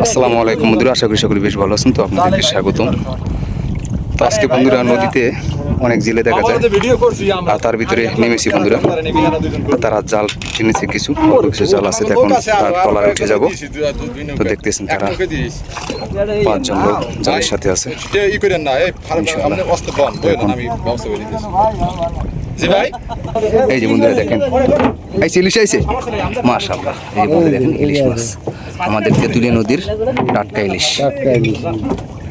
আসসালামু আলাইকুম বন্ধুরা আশা করি সকলে বেশ ভালো আছেন। তো আপনাদেরকে স্বাগতম। তো আজকে বন্ধুরা নদীতে অনেক জেলে দেখা যায়। আর তার ভিতরে নেমেছি বন্ধুরা। তারা জাল টেনেছে কিছু কিছু জাল আছে। এখন তার তলায় উঠে যাব। তো দেখতেছেন তারা পাঁচজন লোক জালের সাথে আছে। জি ভাই। এই যে বন্ধুরা দেখেন এই যে ইলিশ আইছে? মাশাআল্লাহ এই যে বন্ধুরা দেখেন ইলিশ মাছ। আমাদের তেঁতুলিয়া নদীর টাটকা ইলিশ।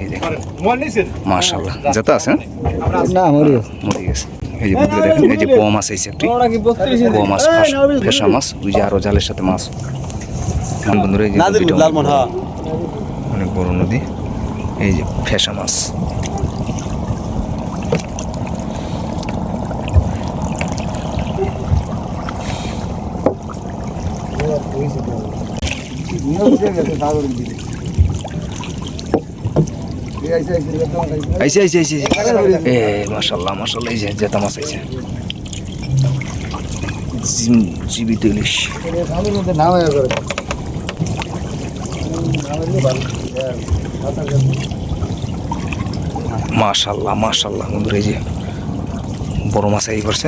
এই দেখেন। মন নিছেন মাশাআল্লাহ। যেটা আছে হ্যাঁ? না মরি মরে গেছে। এই যে বন্ধুরা দেখেন এই যে পোয়া মাছ আইছে একটি। পোয়া মাছ ফাঁস- ফেসা মাছ ওই যে আরও জালের সাথে মাছ। বন্ধুরা এই যে অনেক বড়। অনেক বড় নদী। এই যে ফেসা মাছ। আইছে আইছে আইছে এ, মাশাআল্লাহ মাশাআল্লাহ, এই যে জেতা মাছ জিম- জীবিত ইলিশ। মাশাআল্লাহ মাশাআল্লাহ, বন্ধুরা, এই যে বড় মাছ এই করছে।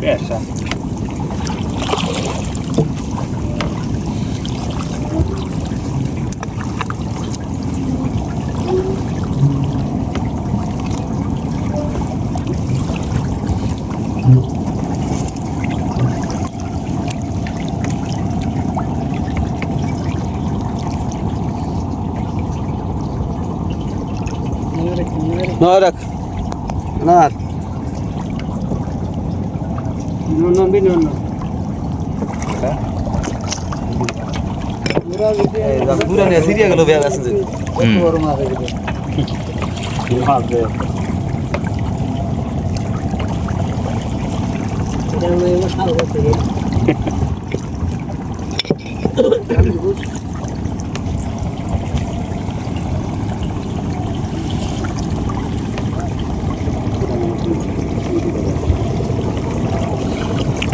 Pesa. না রাখ না পুরা নিয়ে সিরিয়া গেল ব্যাগ আছে যে হুম।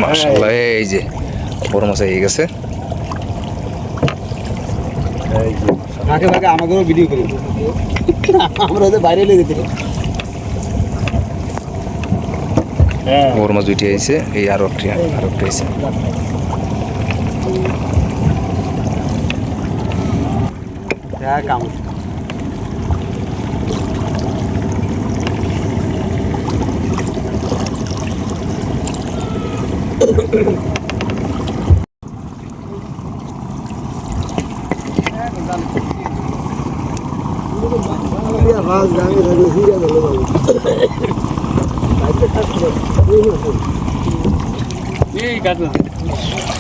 মাশাআল্লাহ এই যে। বড় মাছ হয়ে গেছে। আগে ভাগে আমাদেরও ভিডিও করি আমরা ওদের বাইরে লেগে দিই বড় মাছ দুইটি আইছে এই আরও একটি আরও একটা আইছে হ্যাঁ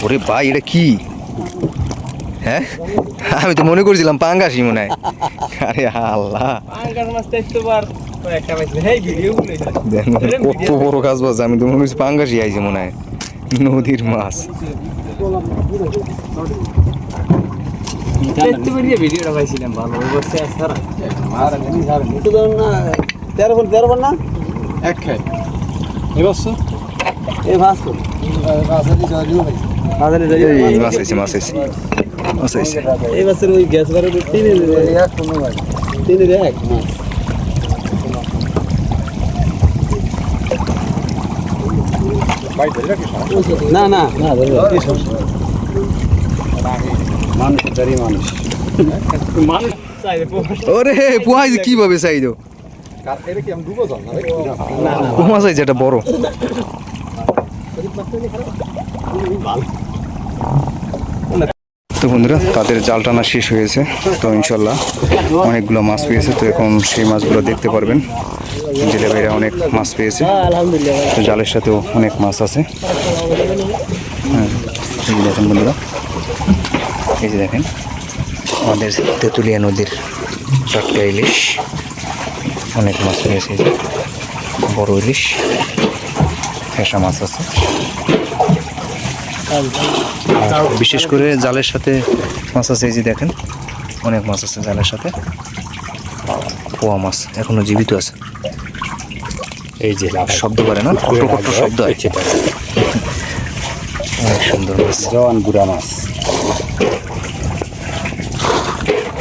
ওরে ভাই এটা কি? হ্যাঁ? আমি তো মনে করছিলাম পাঙ্গাসি মনে হয়। আরে আল্লাহ। কত বড় কাজ বাজ আমি তো মনে হচ্ছে পাঙ্গাসি আইছে মনে হয়। নদীর মাছ। ভিডিওটা পাইছিলাম ভালো তেরো না? এক খাই এবছর মাছ মাছ মাছ। আইছে এই বছর ওই গ্যাস বারে তিনে এক তিনে এক মাছ ভাই ধরে রাখিস না না না মানুষ দাঁড়ি মানুষ ওরে পুহাই কীভাবে চাই দো না? এটা বড়। তো বন্ধুরা, তাদের জাল টানা শেষ হয়েছে। তো ইনশাল্লাহ অনেকগুলো মাছ পেয়েছে। তো এখন সেই মাছগুলো দেখতে পারবেন। জেলে ভাইরা অনেক মাছ পেয়েছে। তো জালের সাথেও অনেক মাছ আছে। হ্যাঁ দেখেন বন্ধুরা। এই যে দেখেন, আমাদের তেঁতুলিয়া নদীর টাটকা ইলিশ। অনেক মাছ পেয়েছে। বড় ইলিশ ফেসা মাছ আছে। বিশেষ করে জালের সাথে মাছ আছে এই যে দেখেন অনেক মাছ আছে জালের সাথে। পোয়া মাছ এখনও জীবিত আছে। এই যে শব্দ করে না কট্ট কট্ট শব্দ হয়। অনেক সুন্দর মাছ। জওয়ান গুড়া মাছ।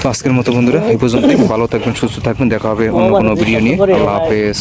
তো আজকের মতো বন্ধুরা এই পর্যন্ত ভালো থাকবেন সুস্থ থাকবেন। দেখা হবে অন্য কোনো ভিডিও নিয়ে। আল্লাহ হাফেজ।